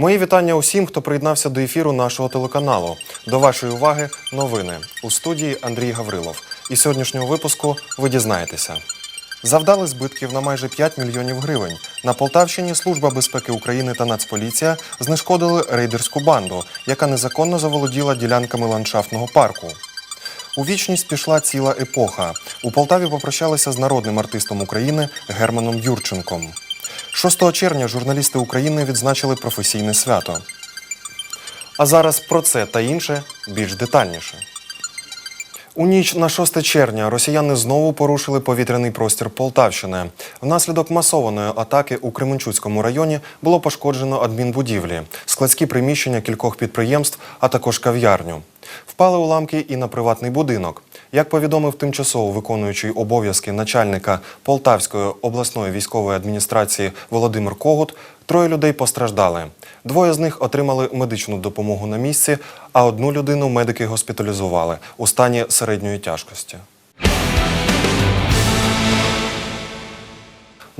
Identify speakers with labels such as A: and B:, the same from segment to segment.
A: Мої вітання усім, хто приєднався до ефіру нашого телеканалу. До вашої уваги новини у студії Андрій Гаврилов. І сьогоднішнього випуску ви дізнаєтеся. Завдали збитків на майже 5 мільйонів гривень. На Полтавщині Служба безпеки України та Нацполіція знешкодили рейдерську банду, яка незаконно заволоділа ділянками ландшафтного парку. У вічність пішла ціла епоха. У Полтаві попрощалися з народним артистом України Германом Юрченком. 6 червня журналісти України відзначили професійне свято. А зараз про це та інше більш детальніше. У ніч на 6 червня росіяни знову порушили повітряний простір Полтавщини. Внаслідок масованої атаки у Кременчуцькому районі було пошкоджено адмінбудівлі, складські приміщення кількох підприємств, а також кав'ярню. Впали уламки і на приватний будинок. Як повідомив тимчасово виконуючий обов'язки начальника Полтавської обласної військової адміністрації Володимир Когут, троє людей постраждали. Двоє з них отримали медичну допомогу на місці, а одну людину медики госпіталізували у стані середньої тяжкості.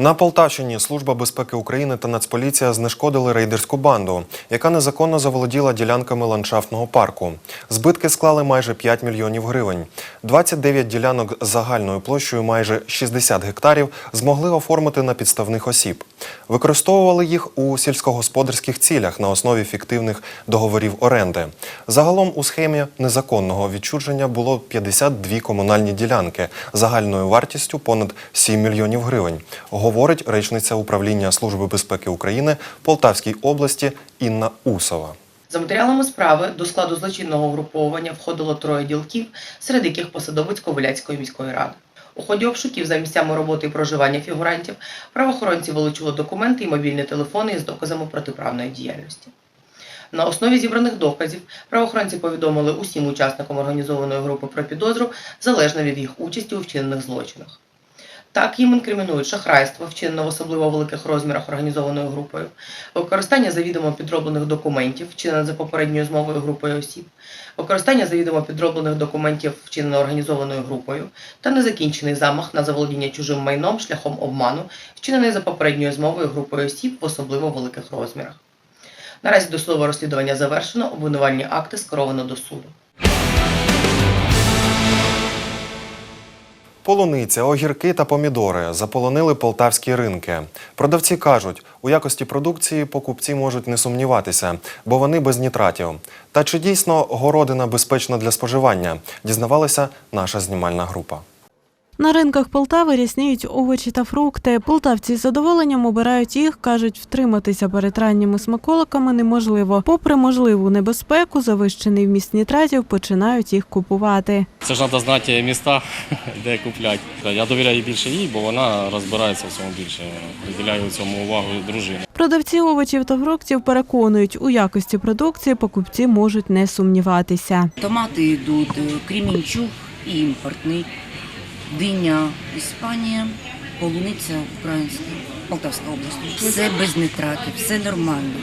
A: На Полтавщині Служба безпеки України та Нацполіція знешкодили рейдерську банду, яка незаконно заволоділа ділянками ландшафтного парку. Збитки склали майже 5 мільйонів гривень. 29 ділянок з загальною площею майже 60 гектарів змогли оформити на підставних осіб. Використовували їх у сільськогосподарських цілях на основі фіктивних договорів оренди. Загалом у схемі незаконного відчуження було 52 комунальні ділянки загальною вартістю понад 7 мільйонів гривень говорить речниця управління Служби безпеки України Полтавській області Інна Усова.
B: За матеріалами справи до складу злочинного угруповання входило троє ділків, серед яких посадовець Коваляцької міської ради. У ході обшуків за місцями роботи і проживання фігурантів правоохоронці вилучили документи і мобільні телефони із доказами протиправної діяльності. На основі зібраних доказів правоохоронці повідомили усім учасникам організованої групи про підозру залежно від їх участі у вчинених злочинах. Так їм інкримінують шахрайство, вчинене в особливо великих розмірах організованою групою, використання завідомо підроблених документів, вчинене за попередньою змовою групою осіб, використання завідомо підроблених документів, вчинене організованою групою, та незакінчений замах на заволодіння чужим майном шляхом обману, вчинений за попередньою змовою групою осіб в особливо великих розмірах. Наразі досудове розслідування завершено, обвинувальні акти скеровано до суду.
A: Полуниця, огірки та помідори заполонили полтавські ринки. Продавці кажуть, у якості продукції покупці можуть не сумніватися, бо вони без нітратів. Та чи дійсно городина безпечна для споживання? Дізнавалася наша знімальна група.
C: На ринках Полтави рясніють овочі та фрукти. Полтавці з задоволенням обирають їх, кажуть, втриматися перед ранніми смаколиками неможливо. Попри можливу небезпеку, завищений вміст нітратів, починають їх купувати.
D: Це ж треба знати міста, де купляти. Я довіряю більше їй, бо вона розбирається в цьому більше. Приділяю цьому увагу дружині.
C: Продавці овочів та фруктів переконують, у якості продукції покупці можуть не сумніватися.
E: Томати йдуть е, Кремінчук і імпортний, диня Іспанія, полуниця українська, Полтавська область. Все без нитратів, все нормально.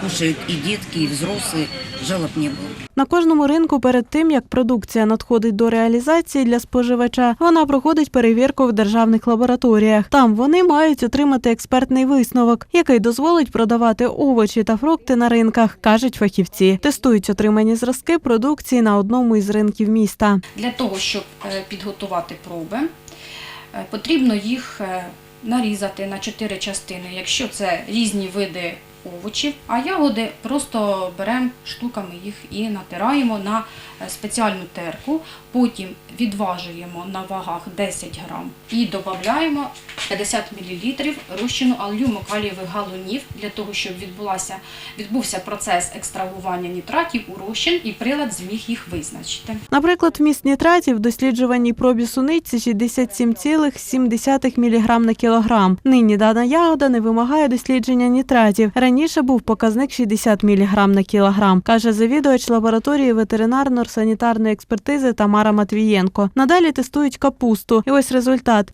E: Кушають і дітки, і взрослі, жалоб не було.
C: На кожному ринку перед тим, як продукція надходить до реалізації для споживача, вона проходить перевірку в державних лабораторіях. Там вони мають отримати експертний висновок, який дозволить продавати овочі та фрукти на ринках, кажуть фахівці. Тестують отримані зразки продукції на одному із ринків міста.
F: Для того, щоб е, підготувати проби, потрібно їх е, нарізати на чотири частини, якщо це різні види овочів, а ягоди просто беремо штуками їх і натираємо на е, спеціальну терку, потім відважуємо на вагах 10 грам і додаємо 50 мл розчину алюмокалієвих галунів для того, щоб відбулася, відбувся процес екстрагування нітратів у розчин і прилад зміг їх визначити.
C: Наприклад, вміст нітратів в досліджуваній пробі суниці 67,7 мг на кілограм. Нині дана ягода не вимагає дослідження нітратів. Раніше був показник 60 мг на кілограм, каже завідувач лабораторії ветеринарно-санітарної експертизи Тамара Матвієнко. Надалі тестують капусту. І ось результат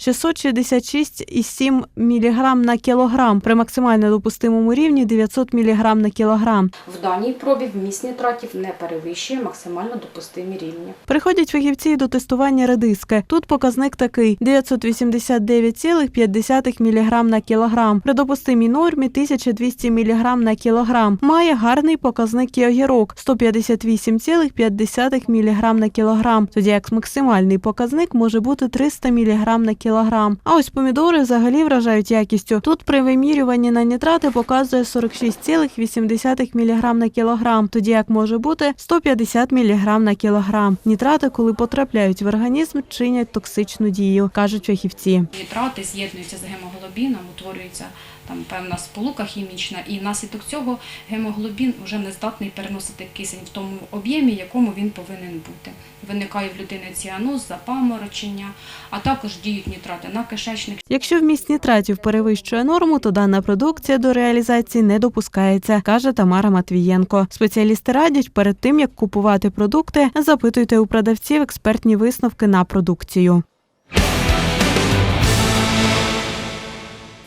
C: 666,7 мг на кілограм при максимально допустимому рівні 900 мг на кілограм.
F: В даній пробі вміст нітратів не перевищує максимально допустимі рівні.
C: Приходять фахівці до тестування редиски. Тут показник такий 989,5 мг на кілограм. При допустимій нормі 1200 мг на кілограм. Має гарний показник і огірок 158,5 мг на кілограм, тоді як максимальний показник може бути 300 мг на кілограм. А ось помідори взагалі вражають якістю. Тут при вимірюванні на нітрати показує 46,8 мг на кілограм, тоді як може бути 150 мг на кілограм. Нітрати, коли потрапляють в організм, чинять токсичну дію, кажуть фахівці.
F: Нітрати з'єднуються з гемоглобіном, утворюється там певна сполука хімічна, і внаслідок цього гемоглобін вже не здатний переносити кисень в тому об'ємі, якому він повинен бути. Виникає в людини ціаноз, запаморочення, а також діють нітрати на кишечник.
C: Якщо вміст нітратів перевищує норму, то дана продукція до реалізації не допускається, каже Тамара Матвієнко. Спеціалісти радять перед тим як купувати продукти, запитуйте у продавців експертні висновки на продукцію.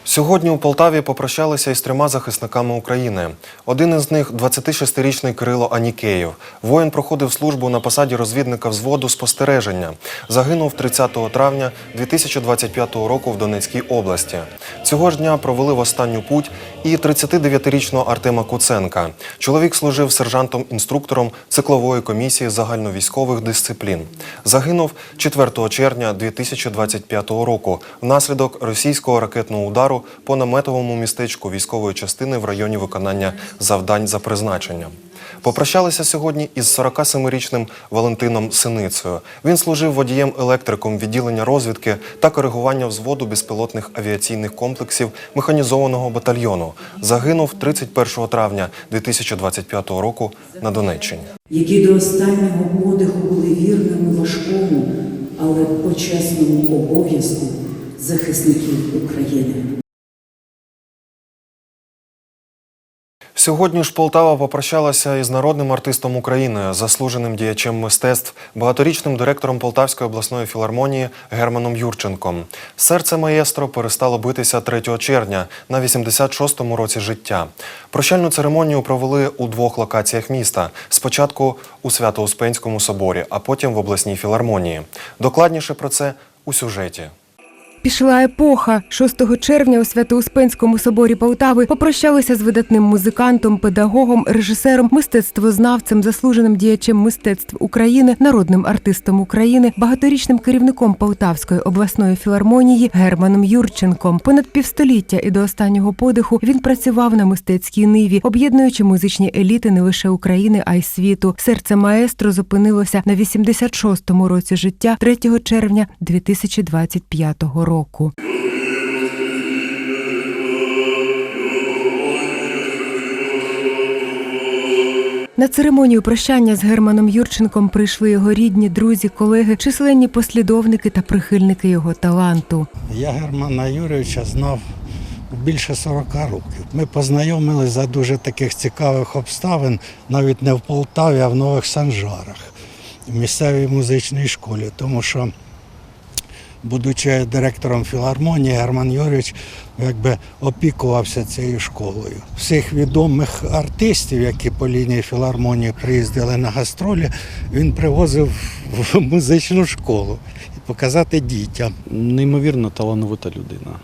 A: Сьогодні у Полтаві попрощалися із трьома захисниками України. Один із них 26-річний Кирило Анікеєв. Воїн проходив службу на посаді розвідника взводу спостереження. Загинув 30 травня 2025 року в Донецькій області. Цього ж дня провели в останню путь і 39-річного Артема Куценка. Чоловік служив сержантом-інструктором циклової комісії загальновійськових дисциплін. Загинув 4 червня 2025 року внаслідок російського ракетного удару по наметовому містечку військової частини в районі виконання завдань за призначенням. Попрощалися сьогодні із 47-річним Валентином Синицею. Він служив водієм-електриком відділення розвідки та коригування взводу безпілотних авіаційних комплексів механізованого батальйону. Загинув 31 травня 2025 року на Донеччині.
G: які до останнього подиху були вірними важкому, але почесному обов'язку захисників України.
A: Сьогодні ж Полтава попрощалася із народним артистом України, заслуженим діячем мистецтв, багаторічним директором Полтавської обласної філармонії Германом Юрченком. Серце маєстро перестало битися 3 червня на 86-му році життя. Прощальну церемонію провели у двох локаціях міста: спочатку у Свято-Успенському соборі, а потім в обласній філармонії. Докладніше про це у сюжеті.
H: Пішла епоха. 6 червня у Свято-Успенському соборі Полтави попрощалися з видатним музикантом, педагогом, режисером, мистецтвознавцем, заслуженим діячем мистецтв України, народним артистом України, багаторічним керівником Полтавської обласної філармонії Германом Юрченком. Понад півстоліття і до останнього подиху він працював на мистецькій ниві, об'єднуючи музичні еліти не лише України, а й світу. Серце маестро зупинилося на 86-му році життя 3 червня 2025 року. На церемонію прощання з Германом Юрченком прийшли його рідні, друзі, колеги, численні послідовники та прихильники його таланту.
I: Я Германа Юрійовича знав більше 40 років. Ми познайомилися за дуже таких цікавих обставин, навіть не в Полтаві, а в Нових Санжарах, в місцевій музичній школі. Тому що, будучи директором філармонії, Герман Юрійович якби опікувався цією школою. Всіх відомих артистів, які по лінії філармонії приїздили на гастролі, він привозив в музичну школу і показати дітям.
J: Неймовірно талановита людина,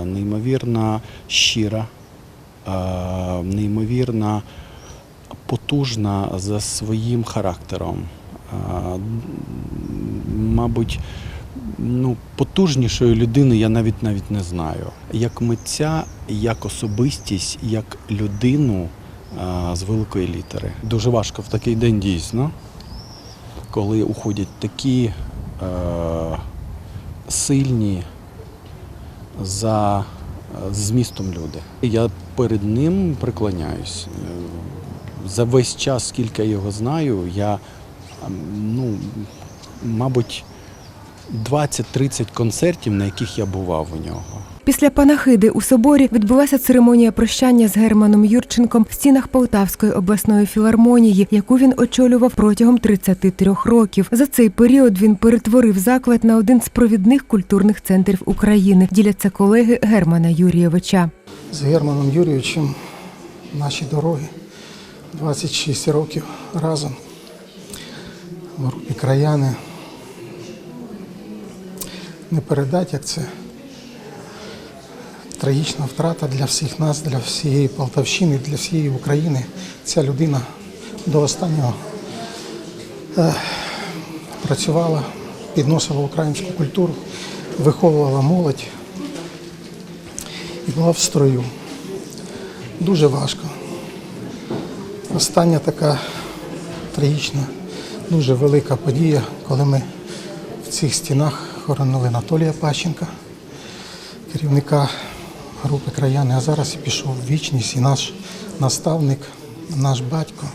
J: е, неймовірно щира, е, неймовірно потужна за своїм характером. Е, Мабуть, ну, потужнішої людини я навіть навіть не знаю. Як митця, як особистість, як людину е, з великої літери. Дуже важко в такий день дійсно, коли уходять такі е, сильні за змістом люди. Я перед ним преклоняюсь. За весь час, скільки я його знаю, я, ем, ну, мабуть, 20-30 концертів, на яких я бував у нього.
H: Після панахиди у соборі відбулася церемонія прощання з Германом Юрченком в стінах Полтавської обласної філармонії, яку він очолював протягом 33 років. За цей період він перетворив заклад на один з провідних культурних центрів України. Діляться колеги Германа Юрійовича.
K: з Германом Юрійовичем наші дороги 26 років разом в групі краяни. Не передати, як це трагічна втрата для всіх нас, для всієї Полтавщини, для всієї України. Ця людина до останнього е, працювала, підносила українську культуру, виховувала молодь і була в строю. Дуже важко. Остання така трагічна, дуже велика подія, коли ми в цих стінах хоронили Анатолія Пащенка, керівника групи краяни, а зараз пішов в вічність і наш наставник, наш батько,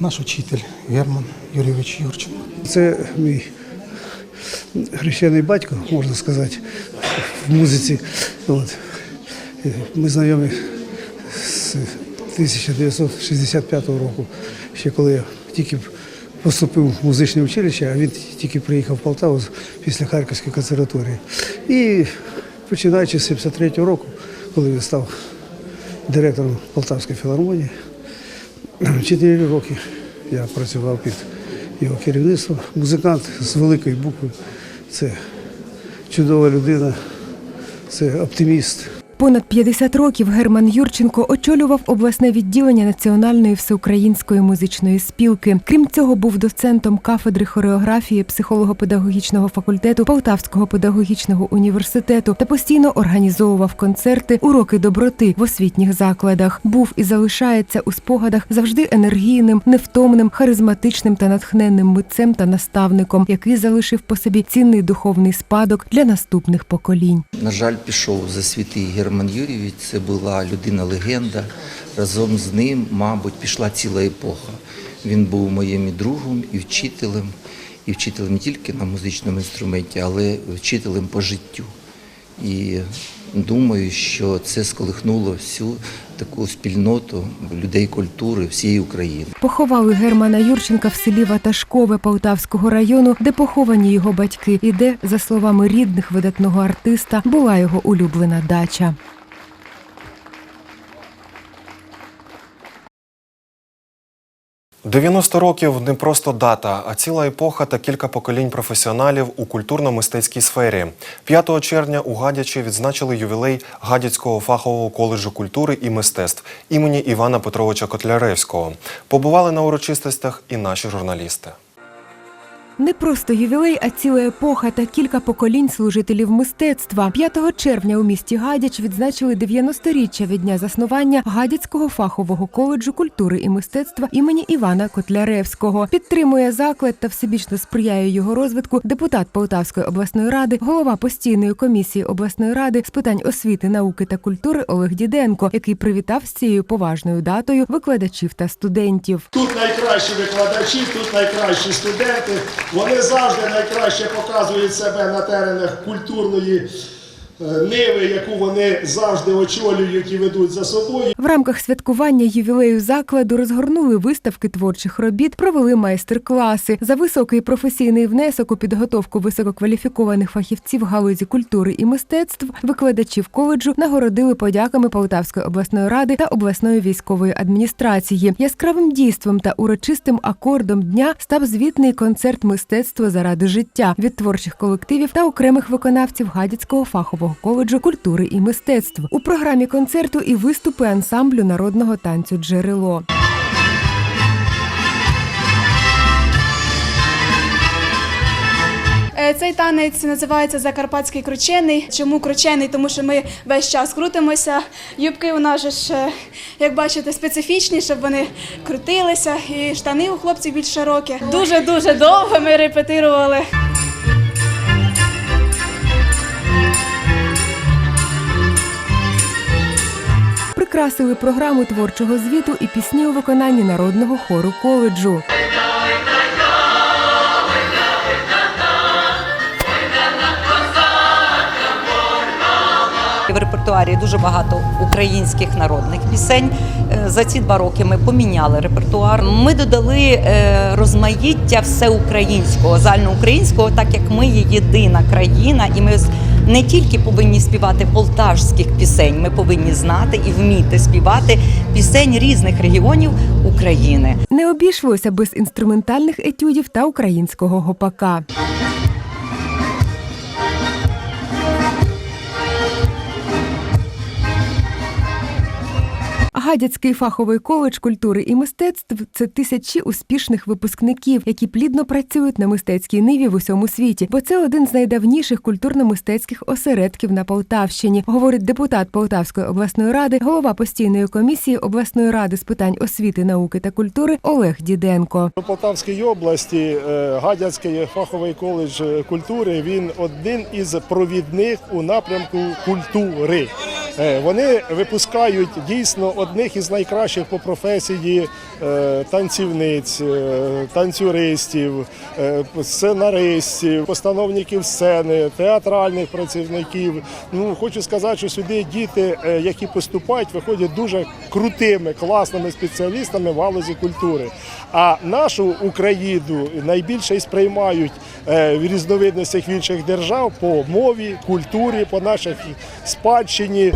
K: наш учитель Герман Юрійович Юрченко.
L: Це мій хрещений батько, можна сказати, в музиці. От. Ми знайомі з 1965 року, ще коли я тільки поступив в музичне училище, а він тільки приїхав в Полтаву після Харківської консерваторії. І починаючи з 73-го року, коли він став директором Полтавської філармонії, чотири роки я працював під його керівництвом. Музикант з великої букви це чудова людина, це оптиміст.
H: Понад 50 років Герман Юрченко очолював обласне відділення Національної всеукраїнської музичної спілки. Крім цього, був доцентом кафедри хореографії психолого-педагогічного факультету Полтавського педагогічного університету та постійно організовував концерти, уроки доброти в освітніх закладах. Був і залишається у спогадах завжди енергійним, невтомним, харизматичним та натхненним митцем та наставником, який залишив по собі цінний духовний спадок для наступних поколінь.
M: На жаль, пішов за світи Герман Юрійович. Це була людина-легенда. Разом з ним, мабуть, пішла ціла епоха. Він був моїм і другом і вчителем, і вчителем не тільки на музичному інструменті, але вчителем по життю. І думаю, що це сколихнуло всю таку спільноту людей культури всієї України.
H: Поховали Германа Юрченка в селі Ваташкове Полтавського району, де поховані його батьки, і де, за словами рідних видатного артиста, була його улюблена дача.
A: – 90 років не просто дата, а ціла епоха та кілька поколінь професіоналів у культурно-мистецькій сфері. 5 червня у Гадячі відзначили ювілей Гадяцького фахового коледжу культури і мистецтв імені Івана Петровича Котляревського. Побували на урочистостях і наші журналісти.
H: Не просто ювілей, а ціла епоха та кілька поколінь служителів мистецтва. 5 червня у місті Гадяч відзначили 90-річчя від дня заснування Гадяцького фахового коледжу культури і мистецтва імені Івана Котляревського. Підтримує заклад та всебічно сприяє його розвитку депутат Полтавської обласної ради, голова постійної комісії обласної ради з питань освіти, науки та культури Олег Діденко, який привітав з цією поважною датою викладачів та студентів.
N: Тут найкращі викладачі, тут найкращі студенти. Вони завжди найкраще показують себе на теренах культурної ниви, яку вони завжди очолюють і ведуть за собою.
H: В рамках святкування ювілею закладу розгорнули виставки творчих робіт, провели майстер-класи за високий професійний внесок у підготовку висококваліфікованих фахівців галузі культури і мистецтв. Викладачів коледжу нагородили подяками Полтавської обласної ради та обласної військової адміністрації. Яскравим дійством та урочистим акордом дня став звітний концерт мистецтво заради життя від творчих колективів та окремих виконавців Гадяцького фахового коледжу культури і мистецтв. У програмі концерту і виступи ансамблю народного танцю Джерело.
O: Е, Цей танець називається Закарпатський кручений. Чому кручений? Тому що ми весь час крутимося. Юбки у нас ж, е, як бачите, специфічні, щоб вони крутилися. І штани у хлопців більш широкі. Дуже дуже довго ми репетирували.
H: Прикрасили програму творчого звіту і пісні у виконанні народного хору коледжу.
P: В репертуарі дуже багато українських народних пісень. Е, За ці два роки ми поміняли репертуар. Ми додали е, розмаїття всеукраїнського, загальноукраїнського, так як ми є єдина країна, і ми не тільки повинні співати полтавських пісень, ми повинні знати і вміти співати пісень різних регіонів України.
H: Не обійшлося без інструментальних етюдів та українського гопака. Гадяцький фаховий коледж культури і мистецтв це тисячі успішних випускників, які плідно працюють на мистецькій ниві в усьому світі, бо це один з найдавніших культурно-мистецьких осередків на Полтавщині, говорить депутат Полтавської обласної ради, голова постійної комісії обласної ради з питань освіти, науки та культури Олег Діденко.
N: У Полтавській області е, Гадяцький фаховий коледж культури він один із провідних у напрямку культури. Е, Вони випускають дійсно одних із найкращих по професії е, танцівниць, е, танцюристів, е, сценаристів, постановників сцени, театральних працівників. Ну хочу сказати, що сюди діти, які поступають, виходять дуже крутими, класними спеціалістами в галузі культури. А нашу Україну найбільше сприймають в різновидностях інших держав по мові, культурі, по нашій спадщині.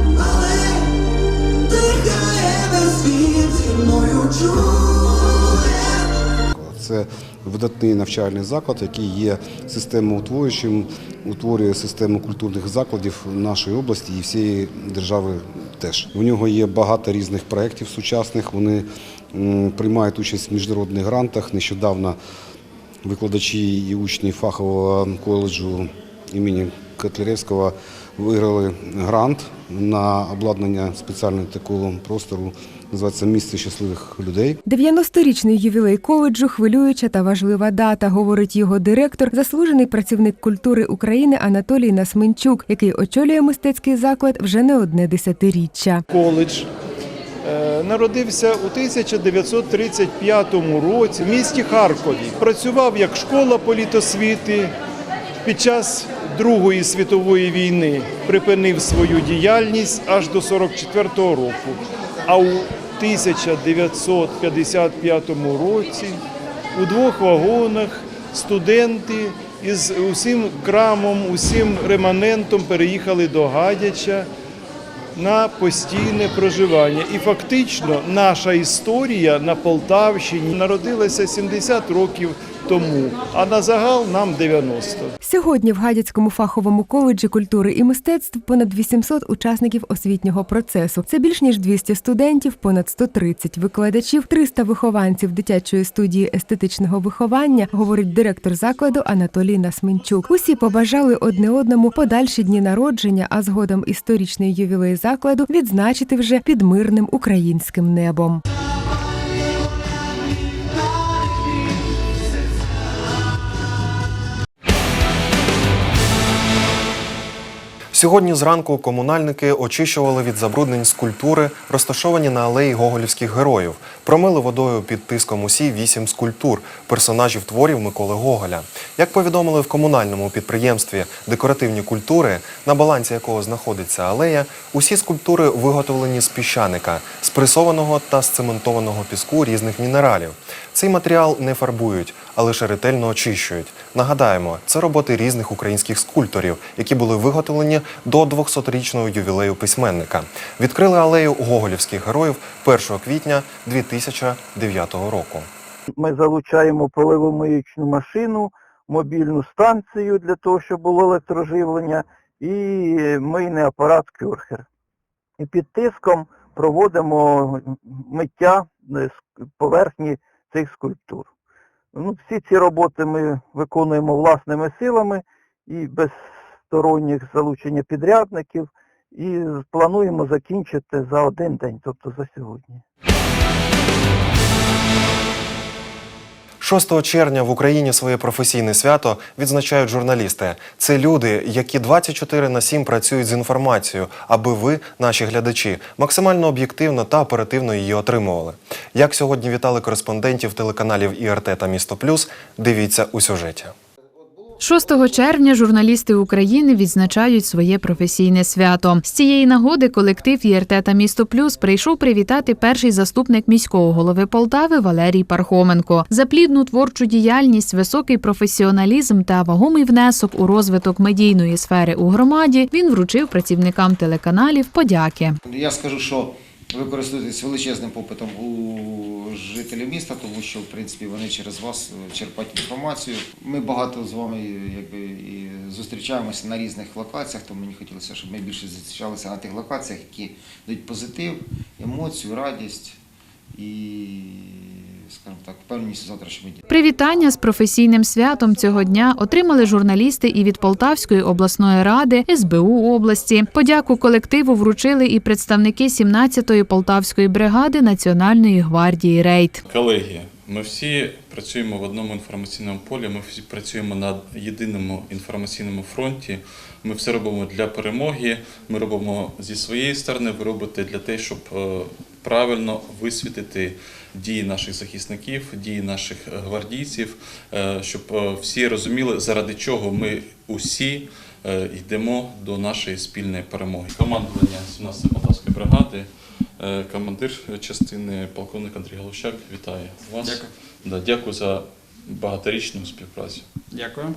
Q: Це видатний навчальний заклад, який є системоутворюючим, утворює систему культурних закладів нашої області і всієї держави теж. У нього є багато різних проєктів сучасних. Вони приймають участь в міжнародних грантах. Нещодавно викладачі і учні фахового коледжу імені Котляревського виграли грант на обладнання спеціального такого простору. Називається місце щасливих людей.
H: 90-річний ювілей коледжу хвилююча та важлива дата, говорить його директор, заслужений працівник культури України Анатолій Насменчук, який очолює мистецький заклад вже не одне десятиріччя.
R: коледж е, народився у 1935 році в місті Харкові. Працював як школа політосвіти. Під час Другої світової війни припинив свою діяльність аж до 44-го року. А у 1955 році у двох вагонах студенти із усім крамом, усім реманентом переїхали до Гадяча на постійне проживання. І фактично наша історія на Полтавщині народилася 70 років тому, а на загал нам 90.
H: Сьогодні в Гадяцькому фаховому коледжі культури і мистецтв понад 800 учасників освітнього процесу. Це більш ніж 200 студентів, понад 130 викладачів, 300 вихованців дитячої студії естетичного виховання, говорить директор закладу Анатолій Насменчук. Усі побажали одне одному подальші дні народження, а згодом історичний ювілей закладу відзначити вже під мирним українським небом.
A: Сьогодні зранку комунальники очищували від забруднень скульптури, розташовані на алеї гоголівських героїв. Промили водою під тиском усі вісім скульптур, персонажів творів Миколи Гоголя. Як повідомили в комунальному підприємстві декоративні культури, на балансі якого знаходиться алея, усі скульптури виготовлені з піщаника, спресованого та сцементованого піску різних мінералів. Цей матеріал не фарбують, а лише ретельно очищують. Нагадаємо, це роботи різних українських скульпторів, які були виготовлені до 200-річного ювілею письменника. Відкрили алею гоголівських героїв 1 квітня 2009 року.
S: Ми залучаємо поливомиючну машину, мобільну станцію для того, щоб було електроживлення, і мийний апарат кюрхер. І під тиском проводимо миття е, поверхні цих скульптур. Ну, всі ці роботи ми виконуємо власними силами і без сторонніх залучення підрядників, і плануємо закінчити за один день, тобто за сьогодні.
A: 6 червня в Україні своє професійне свято відзначають журналісти. Це люди, які 24 на 7 працюють з інформацією, аби ви, наші глядачі, максимально об'єктивно та оперативно її отримували. Як сьогодні вітали кореспондентів телеканалів ІРТ та Місто Плюс, дивіться у сюжеті.
T: 6 червня журналісти України відзначають своє професійне свято. З цієї нагоди колектив ЄРТ та місто Плюс прийшов привітати перший заступник міського голови Полтави Валерій Пархоменко за плідну творчу діяльність, високий професіоналізм та вагомий внесок у розвиток медійної сфери у громаді. Він вручив працівникам телеканалів подяки.
U: Я скажу, що Ви користуєтесь величезним попитом у жителів міста, тому що в принципі вони через вас е, черпають інформацію. Ми багато з вами якби, і зустрічаємося на різних локаціях, тому мені хотілося, щоб ми більше зустрічалися на тих локаціях, які дають позитив, емоцію, радість і, скажімо так, впевненість завтрашньому дні.
T: Привітання з професійним святом цього дня отримали журналісти і від Полтавської обласної ради, СБУ області. Подяку колективу вручили і представники 17-ї Полтавської бригади Національної гвардії Рейд.
V: Колеги, ми всі працюємо в одному інформаційному полі. Ми всі працюємо на єдиному інформаційному фронті. Ми все робимо для перемоги. Ми робимо зі своєї сторони. Ви робите для того, щоб е, правильно висвітити дії наших захисників, дії наших е, гвардійців, е, щоб е, всі розуміли, заради чого ми усі йдемо до нашої спільної перемоги. Командування 17 Полтавської бригади. Командир частини полковник Андрій Головщак вітає вас.
W: Дякую.
V: Да, дякую за багаторічну співпрацю.
W: Дякую.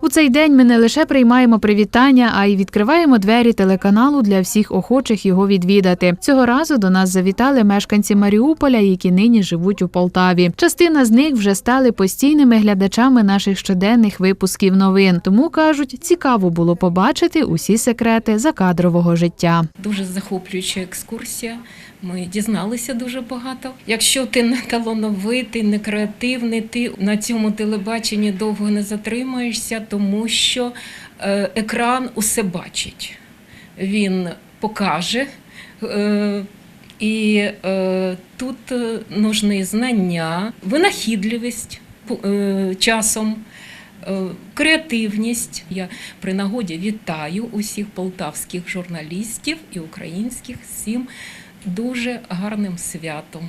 T: У цей день ми не лише приймаємо привітання, а й відкриваємо двері телеканалу для всіх охочих його відвідати. Цього разу до нас завітали мешканці Маріуполя, які нині живуть у Полтаві. Частина з них вже стали постійними глядачами наших щоденних випусків новин. Тому кажуть, цікаво було побачити усі секрети закадрового життя.
X: Дуже захоплююча екскурсія. Ми дізналися дуже багато. Якщо ти не талановитий, не креативний, ти на цьому телебаченні довго не затримаєшся, тому що е, екран усе бачить. Він покаже. Е, і е, тут нужні знання, винахідливість часом. Креативність. Я при нагоді вітаю усіх полтавських журналістів і українських всім дуже гарним святом,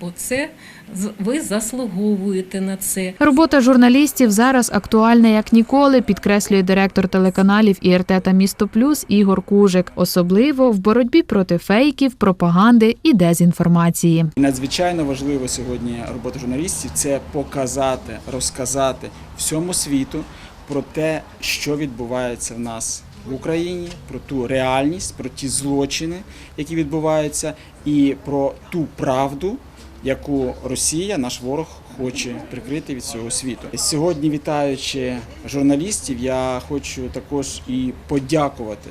X: бо це з- ви заслуговуєте на це.
T: Робота журналістів зараз актуальна як ніколи, підкреслює директор телеканалів ІРТ та Місто Плюс Ігор Кужик, особливо в боротьбі проти фейків, пропаганди і дезінформації.
W: Надзвичайно важливо сьогодні робота журналістів це показати, розказати всьому світу про те, що відбувається в нас в Україні, про ту реальність, про ті злочини, які відбуваються, і про ту правду, яку Росія, наш ворог, хоче прикрити від всього світу. Сьогодні, вітаючи журналістів, я хочу також і подякувати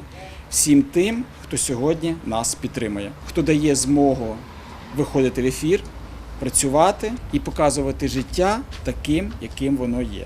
W: всім тим, хто сьогодні нас підтримує, хто дає змогу виходити в ефір, працювати і показувати життя таким, яким воно є.